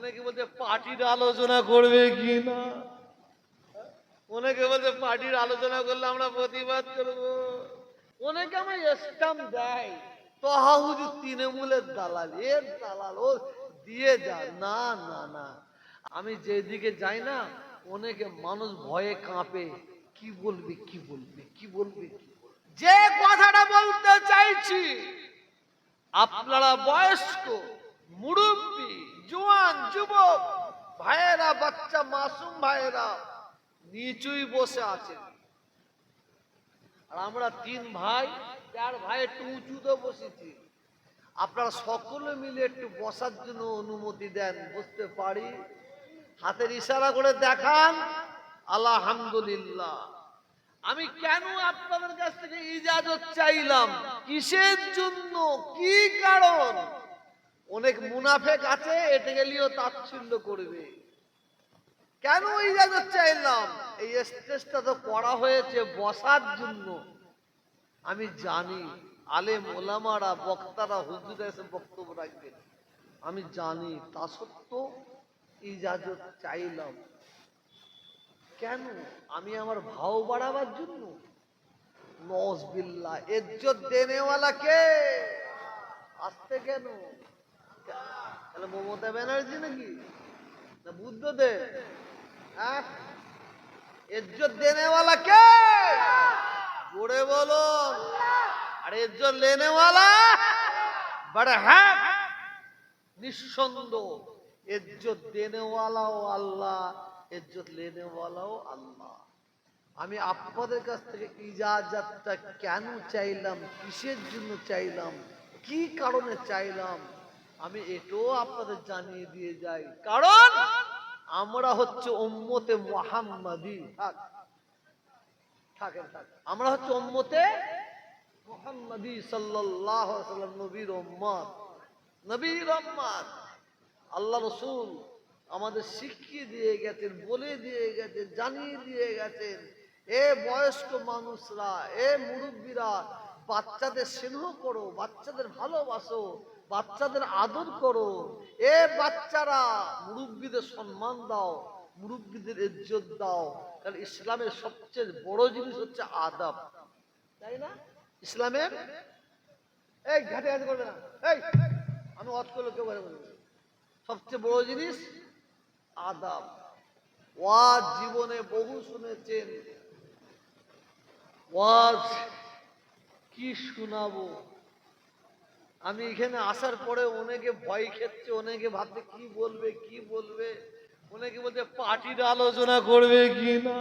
অনেকে বলছে পার্টির আলোচনা করবে কি না অনেকে বলছে পার্টির আলোচনা করলে আমরা প্রতিবাদ অনেকে আমার দেয়। তৃণমূলের দালাল, এর দালাল, ও দিয়ে যা। না না না। আমি যেদিকে যাই না, অনেকে মানুষ ভয়ে কাঁপে। কি বলবে কি বলবে কি বলবে? যে কথাটা বলতে চাইছি, আপনারা বয়স্ক, মুরব্বী জোয়ান, যুবক, ভাইয়েরা, বাচ্চা, মাসুম ভাইয়েরা, নিচুই বসে আছেন আর আমরা তিন ভাই, চার ভাই একটু উঁচুতে বসেছি। আপনারা সকলে মিলে একটু বসার জন্য অনুমতি দেন, বসতে পারি। হাতের ইশারা করে দেখান। আলহামদুলিল্লাহ। আমি কেন আপনাদের কাছ থেকে ইজাজত চাইলাম? কিসের জন্য? কি কারণ? অনেক মুনাফেক আছে এটা গেলেও তাচ্ছিল্য করবে। কেন ইজাজত চাইলাম? এই স্টেজটা তো করা হয়েছে বসার জন্য। আমি জানি, আলেম, ওলামারা, বক্তারা, হুজুরা এসে বক্তব্য রাখবেন। আমি জানি, তা সত্ত্বেও ইজাজত চাইলাম। কেন? আমি আমার ভাও বাড়াবার জন্য। নজবিল্লা ইজ্জত দেনেওয়ালা কে? আসতে কেন? তাহলে মমতা ব্যানার্জি নাকি? না বুদ্ধদেব? হ্যাঁ ইজ্জত দেনেওয়ালা কে? জোরে বলো। আর ইজ্জত লেনেওয়ালা বড় হ্যাঁ ইজ্জত দেনেওয়ালাও আল্লাহ, ইজ্জত লেনেওয়ালাও আল্লাহ। আমি আপনাদের কাছ থেকে ইজাজতটা কেন চাইলাম? কিসের জন্য চাইলাম? কি কারণে চাইলাম? আমি এটাও আপনাদের জানিয়ে দিয়ে যাই। কারণ আমরা হচ্ছে উম্মতে মুহাম্মাদি। থাক। থাকেন থাক আমরা হচ্ছে উম্মতে মুহাম্মাদি সাল্লাল্লাহু আলাইহি ওয়াসাল্লাম, নবীর উম্মত। নবীর উম্মত। আল্লাহ রসুল আমাদের শিখিয়ে দিয়ে গেছেন, বলে দিয়ে গেছেন, জানিয়ে দিয়ে গেছেন। এ বয়স্ক মানুষরা, এ মুরব্বীরা, বাচ্চাদের স্নেহ করো, বাচ্চাদের ভালোবাসো। বাচ্চাদের আদর করো। এ বাচ্চারা মুরব্বীদের সম্মান দাও, মুরব্বীদের ইজ্জত দাও। কারণ ইসলামের সবচেয়ে বড় জিনিস হচ্ছে আদাব। তাই না? ইসলামের? এই ঘাটে ঘাটে করবে না। এই, আমি অত করলে কেউ ঘরে সবচেয়ে বড় জিনিস আদাব। ওয়াজ জীবনে বহু শুনেছেন। ওয়াজ কি শোনাবো? আমি এখানে আসার পরে অনেকে ভয় খেচ্ছে, অনেকে ভাবছে কি বলবে কি বলবে? অনেকে বলছে পার্টির আলোচনা করবে কি না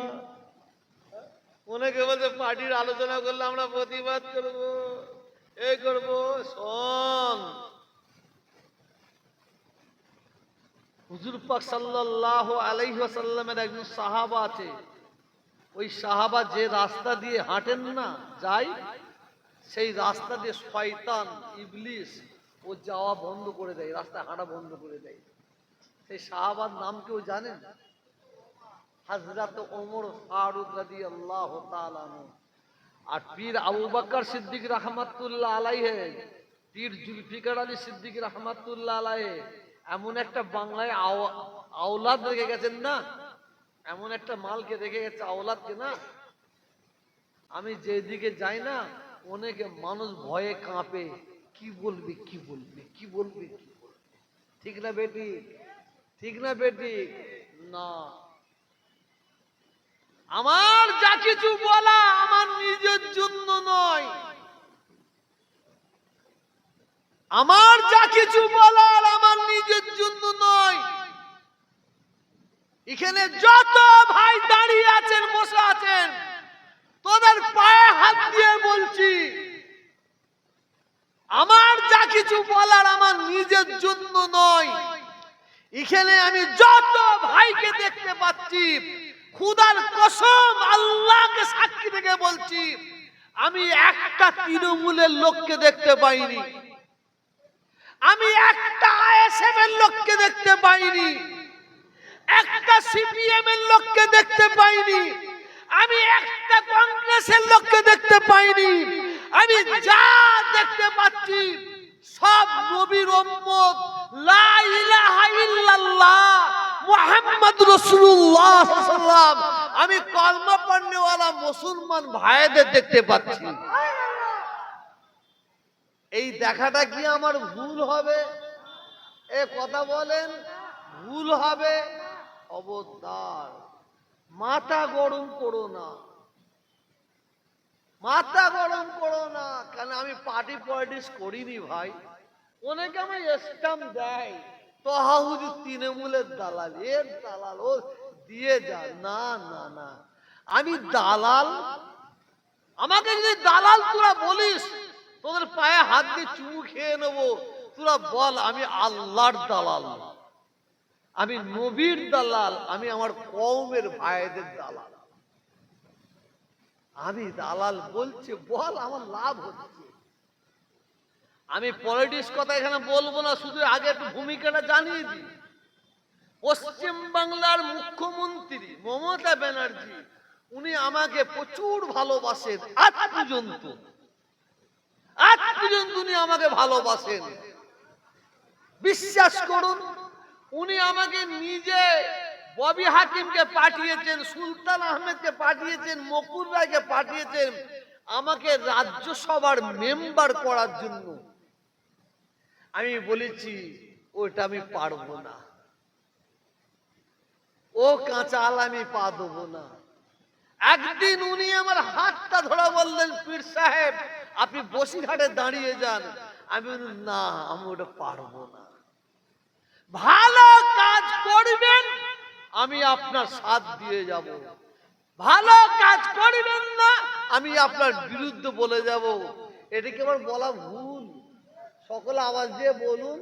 অনেকে বলছে পার্টির আলোচনা করলে আমরা প্রতিবাদ করব। এ করব, শোন। হুজুর পাক সাল্লাল্লাহু আলাইহি ওয়াসাল্লামের একজন সাহাবা আছে। ওই সাহাবা যে রাস্তা দিয়ে হাঁটেন না, যায় সেই রাস্তা দিয়ে শয়তান, ইবলিস, ও যাওয়া বন্ধ করে দেয় রাস্তা হাঁটা বন্ধ করে দেয়। সেই সাহাবার নাম কেউ জানেন? হাজরাত ওমর ফারুক তাআলা আনহু। আর পীর আবু বকর সিদ্দিক রহমাতুল্লাহ আলাইহে, পীর জুলফিকার আলী সিদ্দিক রহমাতুল্লাহ আলাইহে, এমন একটা বাংলায় আও- আওলাদ রেখে গেছেন না? এমন একটা মালকে রেখে গেছে আওলাদকে না? আমি যেদিকে যাই না অনেকে মানুষ ভয়ে কাঁপে, কি বলবে কি বলবে কি বলবে ঠিক না বেটি? ঠিক না বেটি? না। আমার যা কিছু বলা আমার নিজের জন্য নয়। আমার যা কিছু বলার আমার নিজের জন্য নয়। এখানে যত ভাই দাঁড়িয়ে আছেন, বসে আছেন তোদের পায়ে হাত দিয়ে বলছি, আমার যা কিছু বলার আমার নিজের জন্য নয়। এখানে আমি যত ভাইকে দেখতে পাচ্ছি, খুদার কসম আল্লাহকে সাক্ষী থেকে বলছি, আমি একটা তৃণমূলের লোককে দেখতে পাইনি। আমি একটা আইএসএফ এর লোককে দেখতে পাইনি। একটা সিপিএম এর লোককে দেখতে পাইনি। আমি একটা কংগ্রেসের লোককে দেখতে পাইনি। আমি যা দেখতে পাচ্ছি, সব নবীর উম্মত, লা ইলাহা ইল্লাল্লাহ, মোহাম্মদ রসুল্লাহ সাল্লাম আমি কলমা পড়নেওয়ালা মুসলমান ভাইদের দেখতে পাচ্ছি। এই দেখাটা কি আমার ভুল হবে? এ কথা বলেন, ভুল হবে? অবতার। মাথা গরম করো না। মাথা গরম করো না। কেন আমি পার্টি পলিটিক্স করিনি ভাই? অনেকে আমায় স্টাম্প দেয়। তহাহুজু তৃণমূলের দালাল। এর দালাল, ও দিয়ে যা। না না না। আমি দালাল? আমাকে যদি দালাল তোরা বলিস, তোদের পায়ে হাত দিয়ে চুমু খেয়ে নেব। তোরা বল, আমি আল্লাহর দালাল। আমি নবীর দালাল, আমি আমার কৌমের ভাইদের দালাল। আমি দালাল বলছি, বল আমার লাভ হচ্ছে। আমি পলিটিক্স কথা এখানে বলব না, শুধু আগে একটু ভূমিকাটা জানিয়ে দিই। পশ্চিম বাংলার মুখ্যমন্ত্রী মমতা ব্যানার্জি, উনি আমাকে প্রচুর ভালোবাসেন, আজ পর্যন্ত। আজ পর্যন্ত উনি আমাকে ভালোবাসেন। বিশ্বাস করুন উনি আমাকে নিজে ববি হাকিমকে পাঠিয়েছেন, সুলতান আহমেদকে পাঠিয়েছেন, মকুর রায়কে পাঠিয়েছেন আমাকে রাজ্যসভার মেম্বার করার জন্য। আমি বলেছি ওটা আমি পারব না। ও কাঁচা আল আমি পা দেবো না। একদিন উনি আমার হাতটা ধরা বললেন, পীর সাহেব, আপনি বসিরহাটে দাঁড়িয়ে যান। আমি না, আমি ওটা পারব না। ভালো কাজ করবেন, আমি আপনার সাথ দিয়ে যাব। ভালো কাজ করবেন না, আমি আপনার বিরুদ্ধে বলে যাব। এটাকে আমার বলা ভুল? সকল আওয়াজ দিয়ে বলুন,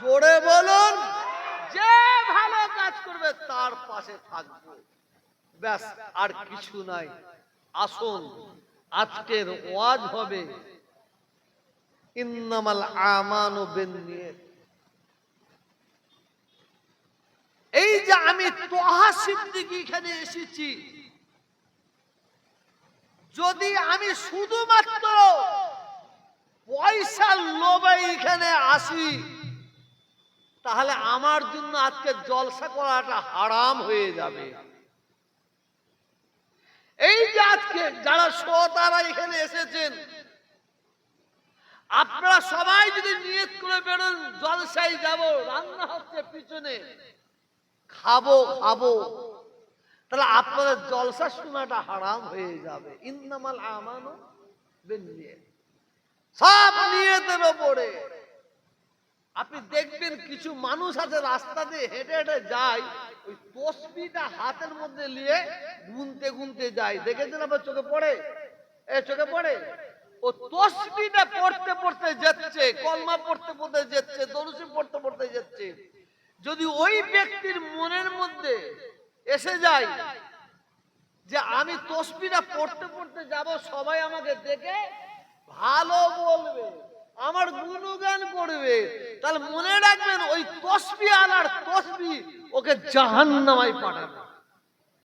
জোরে বলুন, যে ভালো কাজ করবে তার পাশে থাকব। ব্যাস, আর কিছু নাই। আসুন, আজকের ওয়াজ হবে, ইন্নামাল আমানু বিন্নিয়াত এই যে আমি তোহা সিদ্দিকি এখানে এসেছি। যদি আমি শুধুমাত্র পয়সার লোভে এখানে আসি, তাহলে আমার জন্য আজকে জলসা করাটা হারাম হয়ে যাবে। এই যে আজকে যারা শ্রোতারা এখানে এসেছেন, আপনারা সবাই যদি নিয়ত করে বেরোন জলসাই যাব রান্না হচ্ছে পিছনে। খাব খাব। তাহলে আপনাদের জলসা শোনাটা হারাম হয়ে যাবে। ইন্নামাল আমানো বিন্নিয়াত। সব নিয়তের ওপরে। আপনি দেখবেন কিছু মানুষ আছে রাস্তা দিয়ে হেঁটে হেঁটে যায়, ওই তসবিটা হাতের মধ্যে নিয়ে গুনতে গুনতে যায়। দেখেছেন আপনার চোখে পড়ে? এ চোখে পড়ে? ও তসবিটা পড়তে পড়তে যাচ্ছে, কলমা পড়তে পড়তে যাচ্ছে দরুসি পড়তে পড়তে যাচ্ছে। যদি ওই ব্যক্তির মনের মধ্যে এসে যায় যে আমি তসবিটা পড়তে পড়তে যাব, সবাই আমাকে দেখে ভালো বলবে, আমার গুণগান করবে, তাহলে মনে রাখবেন ওই তসবি আলার তসবি ওকে জাহান্নামায় পাঠাবে।